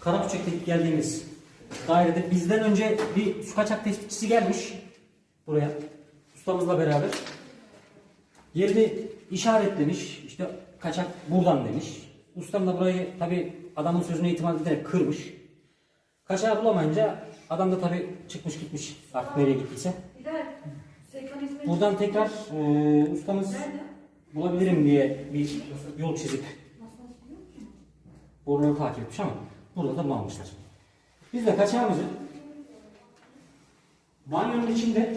Karapüçek'te geldiğimiz dairede bizden önce bir su kaçak tespitçisi gelmiş buraya ustamızla beraber. Yerini işaretlemiş. İşte kaçak buradan demiş. Ustam da burayı tabi adamın sözüne itimat ederek kırmış. Kaçağı bulamayınca adam da tabi çıkmış gitmiş artık nereye gittiyse. Buradan tekrar e, ustamız Nerede? bulabilirim diye bir yol çizip burnunu takip etmiş ama burada da bulamamışlar. Biz de kaçağımızı banyonun içinde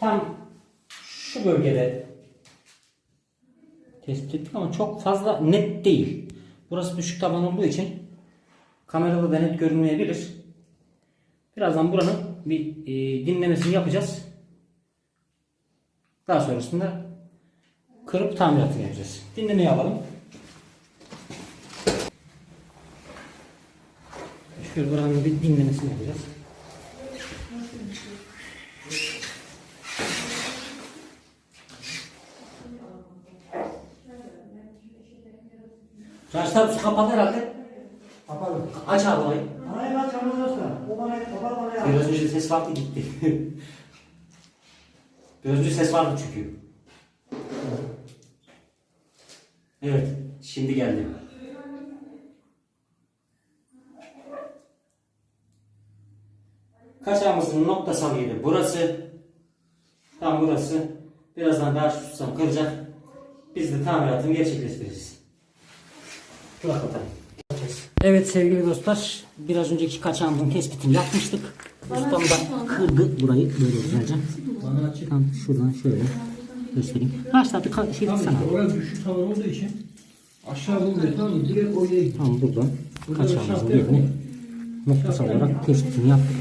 tam şu bölgede tespit ettik ama çok fazla net değil. Burası düşük taban olduğu için kamerada da net görünmeyebilir. Birazdan buranın bir e, dinlemesini yapacağız. Daha sonrasında kırıp tamiratını yapacağız. Dinlemeyi alalım. Şöyle buranın bir dinlemesini yapacağız. Çarşıda su kapalı herhalde. Kapalı. Aç abi orayı. Hayır bak çamurda O bana kapalı bana ya. Biraz önce ses vardı gitti. Biraz önce ses vardı çünkü. Evet, şimdi geldi. Kaçağımızın noktasal yeri burası. Tam burası. Birazdan daha şu tutsam kıracak. Biz de tamiratını gerçekleştireceğiz. Dur bakalım. Evet sevgili dostlar, biraz önceki kaçağımızın tespitini yapmıştık. Ustam da kırdı burayı böyle güzelce. Bana açık. Tam şuradan şöyle göstereyim. Başta bir ka- şey Tamam sana. orası düşük tavan olduğu için aşağı bulmuyor tamam? Direkt oraya gidiyor. Tam buradan Burada da kaçağımızın yerini noktasal olarak tespitini yaptık.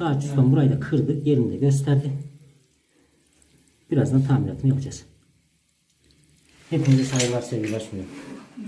Rahat ustam burayı da kırdı, yerini de gösterdi. Birazdan tamiratını yapacağız. Hepinize saygılar, sevgiler sunuyorum.